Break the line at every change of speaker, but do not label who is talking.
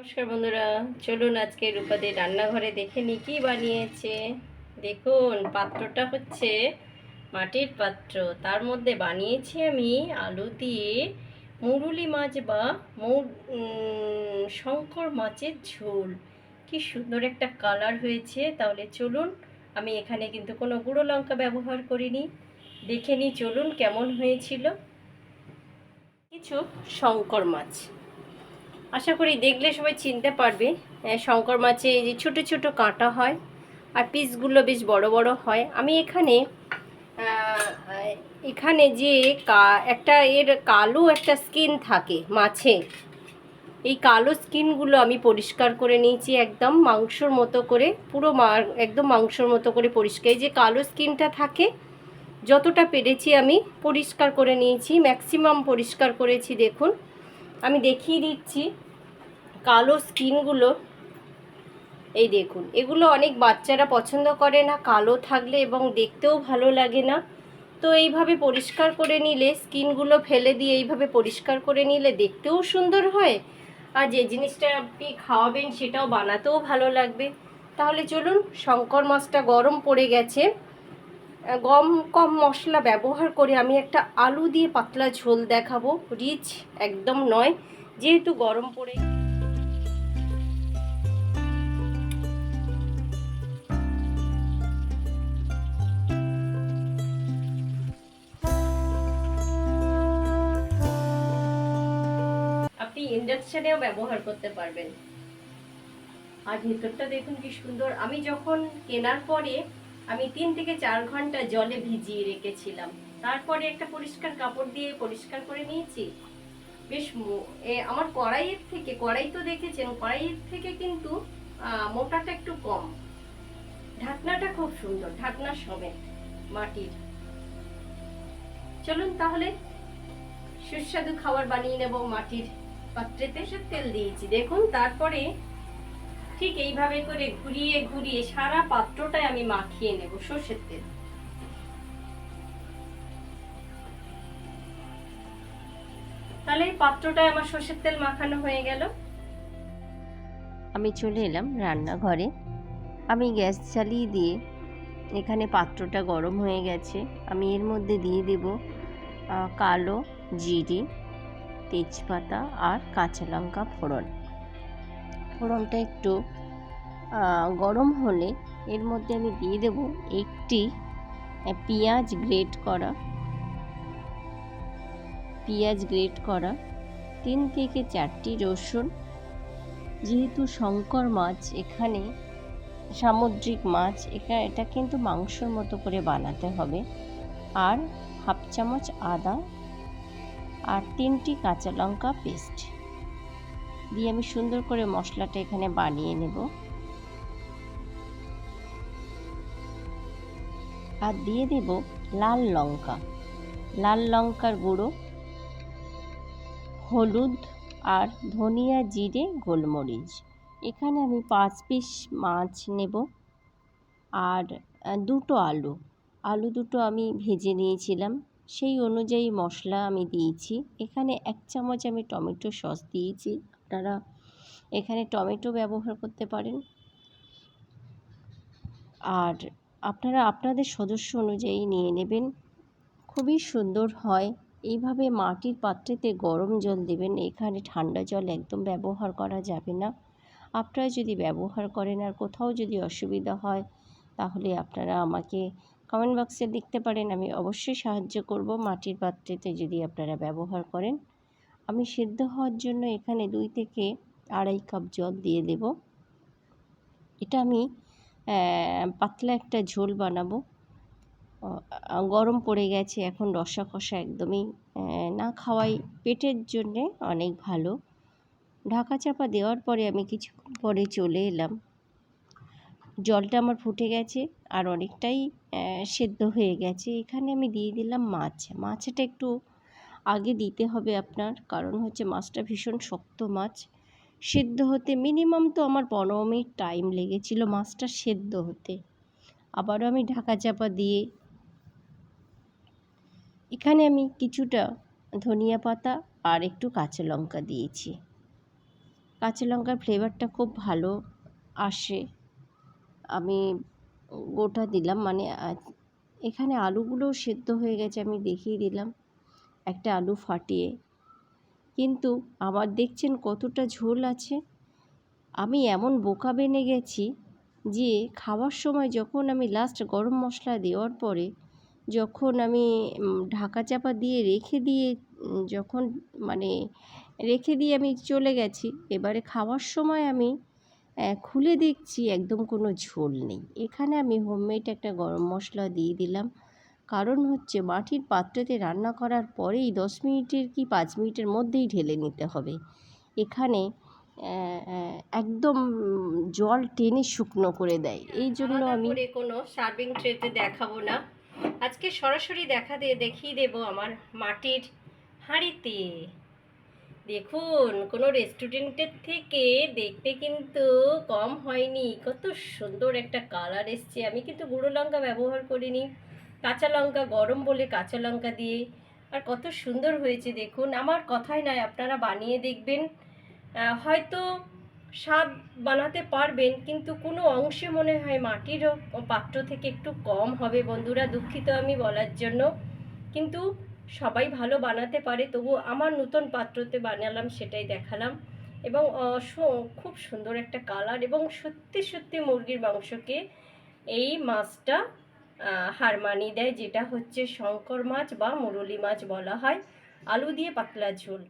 নমস্কার বন্ধুরা, চলুন আজকে রূপাদের রান্নাঘরে দেখে নি কি বানিয়েছে। দেখুন, পাত্রটা হচ্ছে মাটির পাত্র। তার মধ্যে বানিয়েছি আমি আলু দিয়ে মুরুলি মাছ বা মৌ- শঙ্কর মাছের ঝোল। কি সুন্দর একটা কালার হয়েছে। তাহলে চলুন, আমি এখানে কিন্তু কোনো গুঁড়ো লঙ্কা ব্যবহার করিনি। দেখে নিই চলুন কেমন হয়েছিল। কিছু শঙ্কর মাছ। আশা করি দেখলে সবাই চিনতে পারবে শঙ্কর মাছে এই যে ছোটো ছোটো কাঁটা হয় আর পিসগুলো বেশ বড় বড় হয়। আমি এখানে এখানে যে একটা এর কালো একটা স্কিন থাকে মাছে। এই কালো স্কিনগুলো আমি পরিষ্কার করে নিয়েছি একদম মাংসর মতো করে, পুরো একদম মাংসর মতো করে পরিষ্কার। এই যে কালো স্কিনটা থাকে, যতটা পেরেছি আমি পরিষ্কার করে নিয়েছি ম্যাক্সিমাম পরিষ্কার করেছি, দেখুন। আমি দেখিয়ে দিচ্ছি। কালো স্কিনগুলো, এই দেখুন, এগুলো অনেক বাচ্চারা পছন্দ করে না, কালো থাকলে এবং দেখতেও ভালো লাগে না। তো এইভাবে পরিষ্কার করে নিলে, স্কিনগুলো ফেলে দিয়ে এইভাবে পরিষ্কার করে নিলে দেখতেও সুন্দর হয়। আর যে জিনিসটা আপনি খাওয়াবেন সেটাও বানাতেও ভালো লাগবে। তাহলে চলুন, শঙ্কর মাছটা গরম পড়ে গেছে। গম, কম মশলা ব্যবহার করে আমি একটা আলু দিয়ে পাতলা ঝোল দেখাবো। রিচ একদম নয়, যেহেতু গরম পড়ে। আপনি ইন্ডাকশানেও ব্যবহার করতে পারবেন। আর ভেতরটা দেখুন কি সুন্দর। আমি যখন কেনার পরে আমি তিন থেকে চার ঘণ্টা জলে ভিজিয়ে রেখেছিলাম। তারপরে একটা পরিষ্কার কাপড় দিয়ে পরিষ্কার করে নিয়েছি। বেশ আমার কড়াইয়ের থেকে, কড়াই তো দেখেছেন, কড়াইয়ের থেকে কিন্তু মোটাটা একটু কম। ঢাকনাটা খুব সুন্দর, ঢাকনা সমেত, মাটির। চলুন তাহলে, সুস্বাদু খাবার বানিয়ে নেব মাটির পাত্রেতে। সে তেল দিয়েছি। দেখুন, তারপরে ঠিক এইভাবে করে ঘুরিয়ে ঘুরিয়ে সারা পাত্রটায় আমি মাখিয়ে নেব সর্ষের তেল। তাহলে এই আমার সর্ষের তেল মাখানো হয়ে গেল।
আমি চলে এলাম রান্নাঘরে। আমি গ্যাস চালিয়ে দিয়ে এখানে পাত্রটা গরম হয়ে গেছে। আমি এর মধ্যে দিয়ে দেব কালো জিরে, তেজপাতা আর কাঁচা লঙ্কা ফোড়ন। ফোড়নটা একটু গরম হলে এর মধ্যে আমি দিয়ে দেব একটি পেঁয়াজ গ্রেট করা। পেঁয়াজ গ্রেট করা, তিন থেকে চারটি রসুন। যেহেতু শঙ্কর মাছ এখানে, সামুদ্রিক মাছ এখানে এটা কিন্তু মাংসর মতো করে বানাতে হবে। আর হাফ চামচ আদা আর তিনটি কাঁচা লঙ্কা পেস্ট। দিয়ে আমি সুন্দর করে মশলাটা এখানে বানিয়ে নেব। আর দিয়ে দেব লাল লঙ্কা। লাল লঙ্কার গুঁড়ো, হলুদ আর ধনিয়া জিরে, গোলমরিচ। এখানে আমি পাঁচ পিস মাছ নেব। আর দুটো আলু। আলু দুটো আমি ভেজে নিয়েছিলাম। সেই অনুযায়ী মশলা আমি দিয়েছি। এখানে এক চামচ আমি টমেটো সস দিয়েছি। আপনারা এখানে টমেটো ব্যবহার করতে পারেন। আর আপনারা আপনাদের সদস্য অনুযায়ী নিয়ে নেবেন। খুবই সুন্দর হয়। এইভাবে মাটির পাত্রেতে গরম জল দেবেন, এখানে ঠান্ডা জল একদম ব্যবহার করা যাবে না। আপনারা যদি ব্যবহার করেন আর কোথাও যদি অসুবিধা হয়, তাহলে আপনারা আমাকে কমেন্ট বক্সে লিখতে পারেন। আমি অবশ্যই সাহায্য করব মাটির পাত্রেতে যদি আপনারা ব্যবহার করেন। আমি সেদ্ধ হওয়ার জন্য এখানে দুই থেকে আড়াই কাপ জল দিয়ে দেব। এটা আমি পাতলা একটা ঝোল বানাবো। গরম পড়ে গেছে, এখন রসা কষা একদমই না খাওয়াই পেটের জন্যে অনেক ভালো। ঢাকা চাপা দেওয়ার পরে আমি কিছুক্ষণ পরে চলে এলাম। জলটা আমার ফুটে গেছে আর অনেকটাই সেদ্ধ হয়ে গেছে। এখানে আমি দিয়ে দিলাম মাছ। মাছটা একটু আগে দিতে হবে আপনার। কারণ হচ্ছে মাছটা ভীষণ শক্ত মাছ। সেদ্ধ হতে মিনিমাম তো আমার পনেরো মিনিট টাইম লেগেছিল মাছটা সেদ্ধ হতে। আবারও আমি ঢাকা চাপা দিয়ে এখানে আমি কিছুটা ধনিয়া পাতা আর একটু কাঁচা লঙ্কা দিয়েছি। কাঁচা লঙ্কার ফ্লেভারটা খুব ভালো আসে। আমি গোটা দিলাম মানে এখানে আলুগুলোও সেদ্ধ হয়ে গেছে, আমি দেখিয়ে দিলাম। একটা আলু ফাটিয়ে। কিন্তু আমার দেখছেন কতটা ঝোল আছে। আমি এমন বোকা বেনে গেছি যে খাওয়ার সময় যখন আমি লাস্ট গরম মশলা দেওয়ার পরে যখন আমি ঢাকা চাপা দিয়ে রেখে দিয়ে যখন মানে রেখে দিয়ে আমি চলে গেছি, এবারে খাওয়ার সময় আমি খুলে দেখছি একদম কোনো ঝোল নেই। এখানে আমি হোমমেড একটা গরম মশলা দিয়ে দিলাম। কারণ হচ্ছে মাটির পাত্রতে রান্না করার পরেই দশ মিনিটের কি পাঁচ মিনিটের মধ্যেই ঢেলে নিতে হবে। এখানে একদম জল টেনে শুকনো করে দেয়। এই জন্য আমি
কোনো সার্ভিং ট্রেতে দেখাবো না। আজকে সরাসরি দেখা দিয়ে দেখিয়ে দেবো আমার মাটির হাঁড়িতে। দেখুন কোনো রেস্টুরেন্টের থেকে দেখতে কিন্তু কম হয়নি। কত সুন্দর একটা কালার এসছে। আমি কিন্তু গুঁড়ো লঙ্কা ব্যবহার করিনি। কাঁচা লঙ্কা গরম বলে কাঁচা লঙ্কা দিয়ে। আর কত সুন্দর হয়েছে দেখুন। আমার কথাই নয়, আপনারা বানিয়ে দেখবেন। হয়তো স্বাদ বানাতে পারবেন, কিন্তু কোনো অংশে মনে হয় মাটির পাত্র থেকে একটু কম হবে বন্ধুরা, দুঃখিত আমি বলার জন্য। কিন্তু সবাই ভালো বানাতে পারে, তবু আমার নতুন পাত্রতে বানালাম, সেটাই দেখালাম। এবং খুব সুন্দর একটা কালার এবং সত্যি সত্যি মুরগির মাংসকে এই মাছটা হার মানিয়ে দেয়, যেটা হচ্ছে শঙ্কর মাছ বা মুরলি মাছ বলা হয়। আলু দিয়ে পাতলা ঝোল।